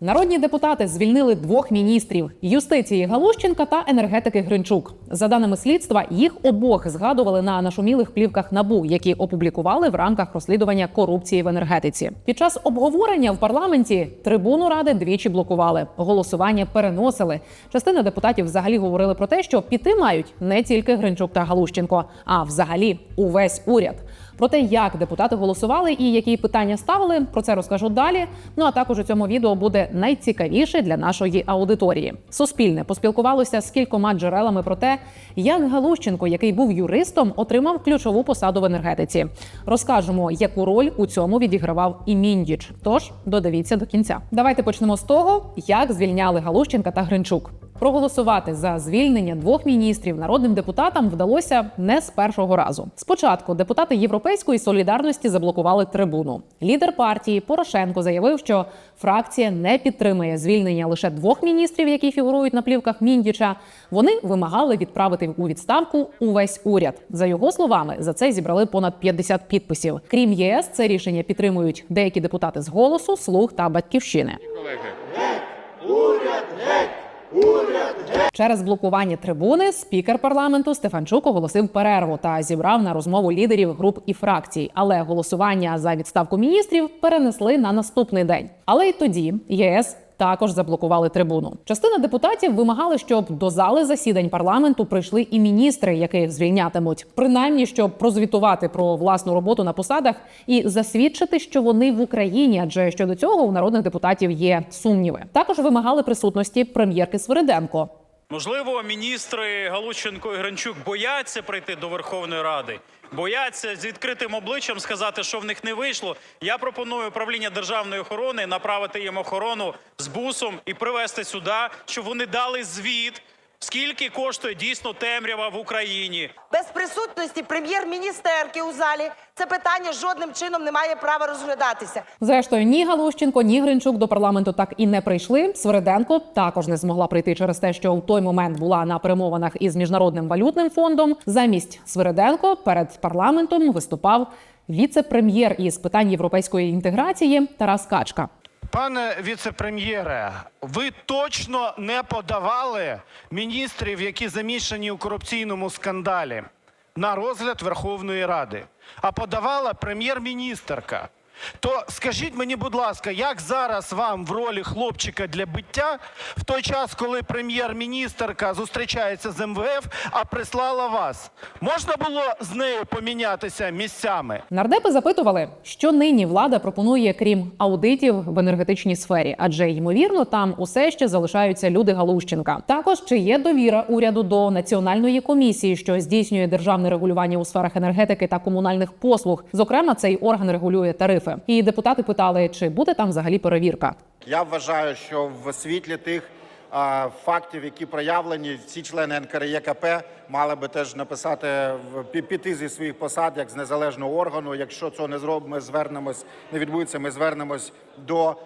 Народні депутати звільнили двох міністрів юстиції Галущенка та енергетики Гринчук. За даними слідства, їх обох згадували на нашумілих плівках набу, які опублікували в рамках розслідування корупції в енергетиці. Під час обговорення в парламенті трибуну ради двічі блокували. Голосування переносили. Частина депутатів взагалі говорили про те, що піти мають не тільки Гринчук та Галущенко, а взагалі увесь уряд. Про те, як депутати голосували і які питання ставили, про це розкажу далі. Ну а також у цьому відео буде найцікавіше для нашої аудиторії. Суспільне поспілкувалося з кількома джерелами про те, як Галущенко, який був юристом, отримав ключову посаду в енергетиці. Розкажемо, яку роль у цьому відігравав і Міндіч. Тож додивіться до кінця. Давайте почнемо з того, як звільняли Галущенка та Гринчук. Проголосувати за звільнення двох міністрів народним депутатам вдалося не з першого разу. Спочатку депутати Європейської солідарності заблокували трибуну. Лідер партії Порошенко заявив, що фракція не підтримує звільнення лише двох міністрів, які фігурують на плівках Міндіча. Вони вимагали відправити у відставку увесь уряд. За його словами, за це зібрали понад 50 підписів. Крім ЄС, це рішення підтримують деякі депутати з голосу, слуг та батьківщини. колеги. Через блокування трибуни спікер парламенту Стефанчук оголосив перерву та зібрав на розмову лідерів груп і фракцій. Але голосування за відставку міністрів перенесли на наступний день. Але й тоді ЄС. Також заблокували трибуну. Частина депутатів вимагали, щоб до зали засідань парламенту прийшли і міністри, яких звільнятимуть, принаймні щоб прозвітувати про власну роботу на посадах і засвідчити, що вони в Україні, адже щодо цього у народних депутатів є сумніви. Також вимагали присутності прем'єрки Свириденко. Можливо, міністри Галущенко і Гранчук бояться прийти до Верховної Ради, бояться з відкритим обличчям сказати, що в них не вийшло. Я пропоную управління державної охорони направити їм охорону з бусом і привезти сюди, щоб вони дали звіт, скільки коштує дійсно темрява в Україні. Без присутності прем'єр-міністерки у залі це питання жодним чином не має права розглядатися. Зрештою, ні Галущенко, ні Гринчук до парламенту так і не прийшли. Свириденко також не змогла прийти через те, що в той момент була на перемовинах із міжнародним валютним фондом. Замість Свириденко перед парламентом виступав віце-прем'єр із питань європейської інтеграції Тарас Качка. Пане віце-прем'єре, ви точно не подавали міністрів, які замішані у корупційному скандалі, на розгляд Верховної Ради, а подавала прем'єр-міністерка. То скажіть мені, будь ласка, як зараз вам в ролі хлопчика для биття, в той час, коли прем'єр-міністерка зустрічається з МВФ, а прислала вас? Можна було з нею помінятися місцями? Нардепи запитували, що нині влада пропонує, крім аудитів в енергетичній сфері, адже ймовірно там усе ще залишаються люди Галущенка. Також чи є довіра уряду до національної комісії, що здійснює державне регулювання у сферах енергетики та комунальних послуг. Зокрема, цей орган регулює тарифи. І депутати питали, чи буде там взагалі перевірка. Я вважаю, що в світлі тих фактів, які проявлені, всі члени НКРЄКП мали би теж написати піти зі своїх посад як з незалежного органу. Якщо цього не зробимо, ми звернемось, не відбудеться. Ми звернемось до,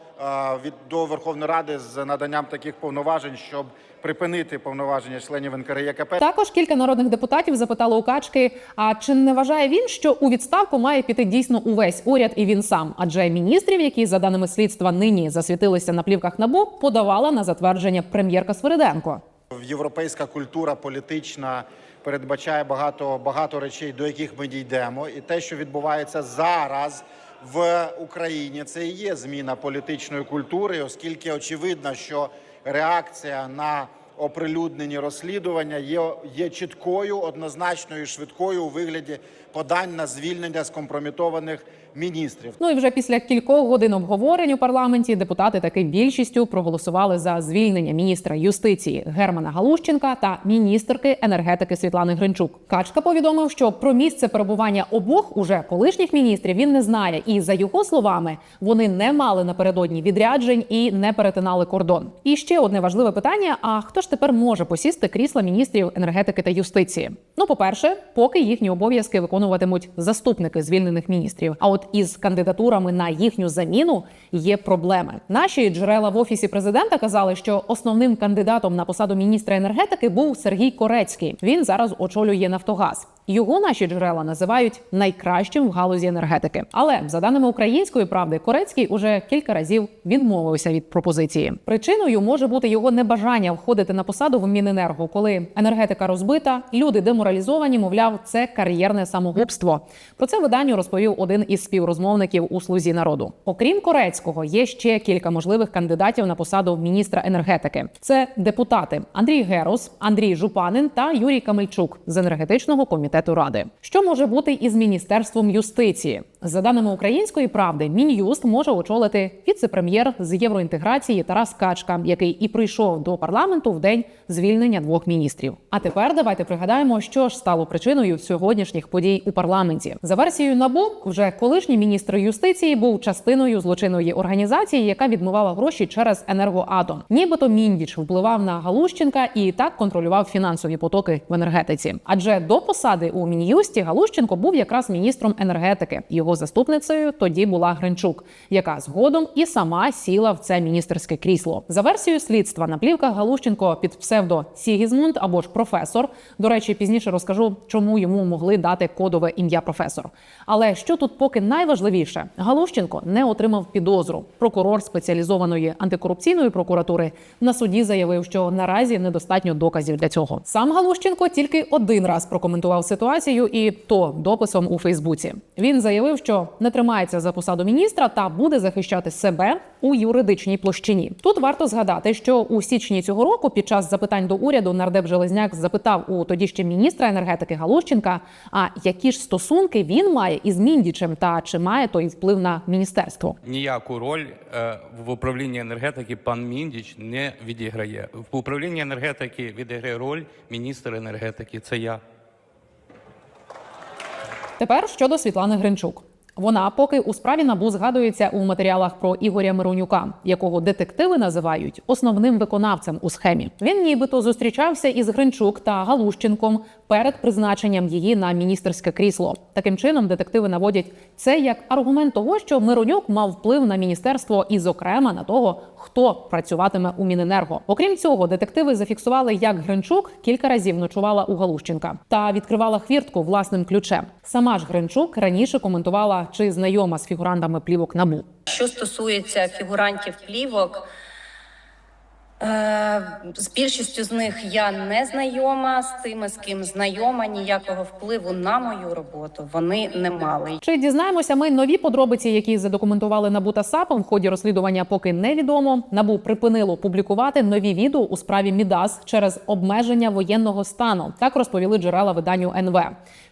від, до Верховної Ради з наданням таких повноважень, щоб припинити повноваження членів НКРЄКП. Також кілька народних депутатів запитали у качки: а чи не вважає він, що у відставку має піти дійсно увесь уряд і він сам? Адже міністрів, які за даними слідства нині засвітилися на плівках набу, подавала на затвердження прем'єрка Свириденко. Європейська культура політична передбачає багато багато речей, до яких ми дійдемо. І те, що відбувається зараз в Україні, це і є зміна політичної культури, оскільки очевидно, що реакція на оприлюднені розслідування є, є чіткою, однозначною, швидкою у вигляді подань на звільнення скомпромітованих міністрів. Ну і вже після кількох годин обговорень у парламенті депутати таки більшістю проголосували за звільнення міністра юстиції Германа Галущенка та міністерки енергетики Світлани Гринчук. Качка повідомив, що про місце перебування обох уже колишніх міністрів він не знає, і за його словами вони не мали напередодні відряджень і не перетинали кордон. І ще одне важливе питання: а хто ж тепер може посісти крісла міністрів енергетики та юстиції? Ну, по-перше, поки їхні обов'язки виконуватимуть заступники звільнених міністрів. А от із кандидатурами на їхню заміну є проблеми. Наші джерела в офісі президента казали, що основним кандидатом на посаду міністра енергетики був Сергій Корецький. Він зараз очолює Нафтогаз. Його наші джерела називають найкращим в галузі енергетики. Але за даними української правди, Корецький уже кілька разів відмовився від пропозиції. Причиною може бути його небажання входити на посаду в Міненерго, коли енергетика розбита, люди деморалізовані. Мовляв, це кар'єрне самогубство. Про це виданню розповів один із співрозмовників у слузі народу. Окрім Корецького, є ще кілька можливих кандидатів на посаду міністра енергетики. Це депутати Андрій Герус, Андрій Жупанин та Юрій Камельчук з енергетичного комітету ради. Що може бути із міністерством юстиції? За даними української правди, мін'юст може очолити віце-прем'єр з євроінтеграції Тарас Качка, який і прийшов до парламенту в день звільнення двох міністрів. А тепер давайте пригадаємо, що ж стало причиною сьогоднішніх подій у парламенті. За версією НАБУ, вже колишній міністр юстиції був частиною злочинної організації, яка відмивала гроші через енергоатом. Нібито міндіч впливав на Галущенка і так контролював фінансові потоки в енергетиці. Адже до посади у мін'юсті Галущенко був якраз міністром енергетики. Його заступницею тоді була Гринчук, яка згодом і сама сіла в це міністерське крісло. За версією слідства на плівках Галущенко під псевдо Сігізмунд або ж професор. До речі, пізніше розкажу, чому йому могли дати кодове ім'я професор. Але що тут поки найважливіше, Галущенко не отримав підозру. Прокурор спеціалізованої антикорупційної прокуратури на суді заявив, що наразі недостатньо доказів для цього. Сам Галущенко тільки один раз прокоментував ситуацію, і то дописом у Фейсбуці. Він заявив, що не тримається за посаду міністра та буде захищати себе у юридичній площині. Тут варто згадати, що у січні цього року, під час запитань до уряду, нардеп Железняк запитав у тоді ще міністра енергетики Галущенка, а які ж стосунки він має із Міндічем та чи має той вплив на міністерство. Ніяку роль е, в управлінні енергетики пан Міндіч не відіграє. В управлінні енергетики відіграє роль міністр енергетики. Це я. Тепер щодо Світлани Гринчук. Вона поки у справі набу згадується у матеріалах про Ігоря Миронюка, якого детективи називають основним виконавцем у схемі. Він нібито зустрічався із Гринчук та Галущенком перед призначенням її на міністерське крісло. Таким чином, детективи наводять це як аргумент того, що Миронюк мав вплив на міністерство і, зокрема, на того, хто працюватиме у Міненерго. Окрім цього, детективи зафіксували, як Гринчук кілька разів ночувала у Галущенка та відкривала хвіртку власним ключем. Сама ж Гринчук раніше коментувала, чи знайома з фігурантами плівок набу. Що стосується фігурантів плівок, з більшістю з них я не знайома, з тими, з ким знайома, ніякого впливу на мою роботу вони не мали. Чи дізнаємося ми нові подробиці, які задокументували НАБУ та САПом в ході розслідування, поки невідомо. НАБУ припинило публікувати нові відео у справі Мідас через обмеження воєнного стану. Так розповіли джерела виданню НВ.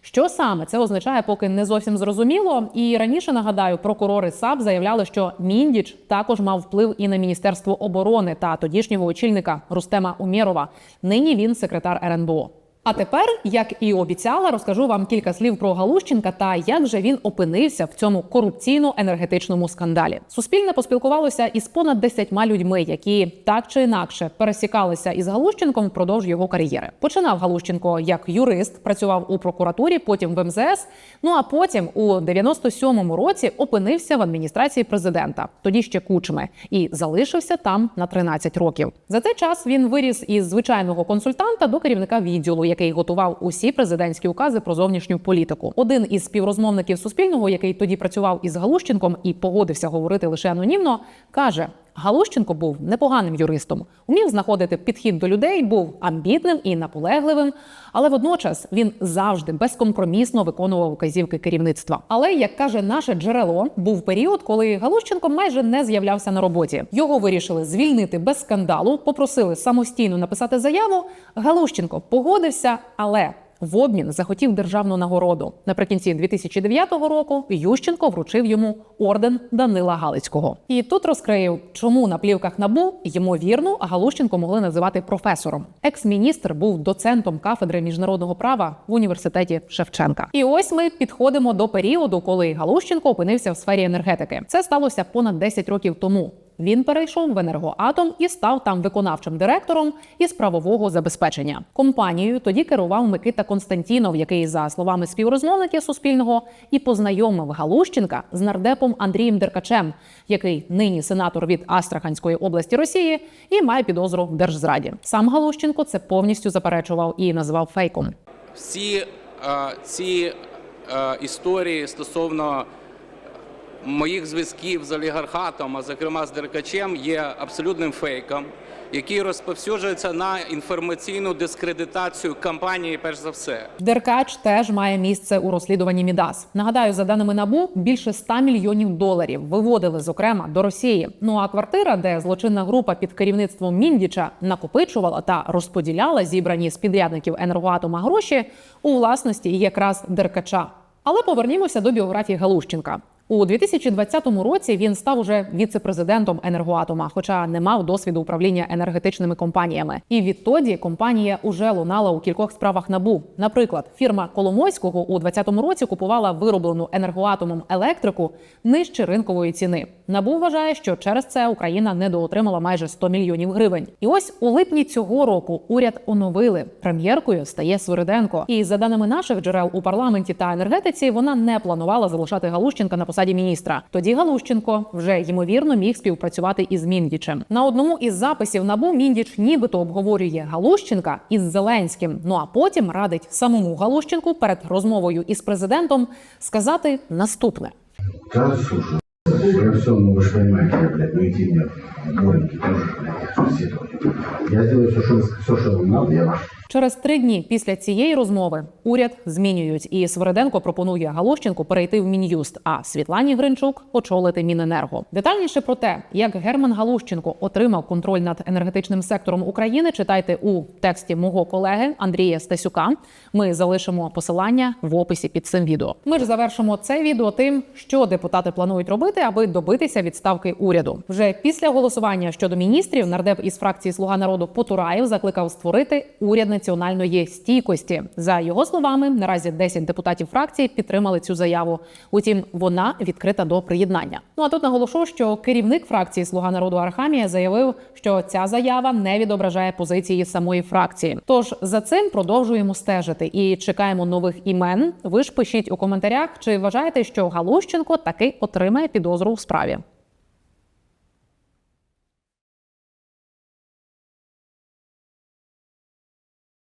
Що саме це означає, поки не зовсім зрозуміло. І раніше нагадаю, прокурори САП заявляли, що Міндіч також мав вплив і на міністерство оборони та тодішнього очільника Рустема Умєрова. Нині він секретар РНБО. А тепер, як і обіцяла, розкажу вам кілька слів про Галущенка та як же він опинився в цьому корупційно-енергетичному скандалі. Суспільне поспілкувалося із понад 10 людьми, які так чи інакше пересікалися із Галущенком впродовж його кар'єри. Починав Галущенко як юрист, працював у прокуратурі, потім в МЗС. Ну а потім у 97-му році опинився в адміністрації президента, тоді ще кучми, і залишився там на 13 років. За цей час він виріс із звичайного консультанта до керівника відділу, який готував усі президентські укази про зовнішню політику. Один із співрозмовників Суспільного, який тоді працював із Галущенком і погодився говорити лише анонімно, каже. Галущенко був непоганим юристом, умів знаходити підхід до людей, був амбітним і наполегливим, але водночас він завжди безкомпромісно виконував вказівки керівництва. Але як каже наше джерело, був період, коли Галущенко майже не з'являвся на роботі. Його вирішили звільнити без скандалу, попросили самостійно написати заяву. Галущенко погодився, але в обмін захотів державну нагороду. Наприкінці 2009 року Ющенко вручив йому орден Данила Галицького. І тут розкрив, чому на плівках набу ймовірно Галущенко могли називати професором. Екс-міністр був доцентом кафедри міжнародного права в університеті Шевченка. І ось ми підходимо до періоду, коли Галущенко опинився в сфері енергетики. Це сталося понад 10 років тому. Він перейшов в енергоатом і став там виконавчим директором із правового забезпечення. Компанією тоді керував Микита Константінов, який, за словами співрозмовників Суспільного, і познайомив Галущенка з нардепом Андрієм Деркачем, який нині сенатор від Астраханської області Росії і має підозру в держзраді. Сам Галущенко це повністю заперечував і називав фейком. всі е, ці е, історії стосовно моїх зв'язків з олігархатом, а зокрема з Деркачем, є абсолютним фейком, який розповсюджується на інформаційну дискредитацію кампанії, перш за все. Деркач теж має місце у розслідуванні Мідас. Нагадаю, за даними набу, більше 100 мільйонів доларів виводили зокрема до Росії. Ну а квартира, де злочинна група під керівництвом Міндіча накопичувала та розподіляла зібрані з підрядників енергоатома гроші, у власності якраз Деркача. Але повернімося до біографії Галущенка. У 2020 році він став уже віце-президентом енергоатома, хоча не мав досвіду управління енергетичними компаніями. І відтоді компанія уже лунала у кількох справах набу. Наприклад, фірма Коломойського у 2020 році купувала вироблену енергоатомом електрику нижче ринкової ціни. Набу вважає, що через це Україна недоотримала майже 100 мільйонів гривень. І ось у липні цього року уряд оновили. Прем'єркою стає Свириденко. І за даними наших джерел у парламенті та енергетиці, вона не планувала залишати Галущенка на посаді міністра. Тоді Галущенко вже ймовірно міг співпрацювати із Міндічем. На одному із записів набу Міндіч нібито обговорює Галущенка із Зеленським. Ну а потім радить самому Галущенку перед розмовою із президентом сказати наступне. Слушай, я все, ну блядь, ну идти мне в дворники тоже, блядь. Я сделаю все, что, все, вам надо, я ваш. Через три дні після цієї розмови уряд змінюють, і Свириденко пропонує Галущенку перейти в мін'юст, а Світлані Гринчук очолити Міненерго. Детальніше про те, як Герман Галущенко отримав контроль над енергетичним сектором України, читайте у тексті мого колеги Андрія Стасюка. Ми залишимо посилання в описі під цим відео. Ми ж завершимо це відео тим, що депутати планують робити, аби добитися відставки уряду. Вже після голосування щодо міністрів нардеп із фракції Слуга народу Потураєв закликав створити уряд національної стійкості. За його словами, наразі 10 депутатів фракції підтримали цю заяву. Утім, вона відкрита до приєднання. Ну а тут наголошу, що керівник фракції Слуга народу Архамія заявив, що ця заява не відображає позиції самої фракції. Тож за цим продовжуємо стежити і чекаємо нових імен. Ви ж пишіть у коментарях, чи вважаєте, що Галущенко таки отримає підозру у справі.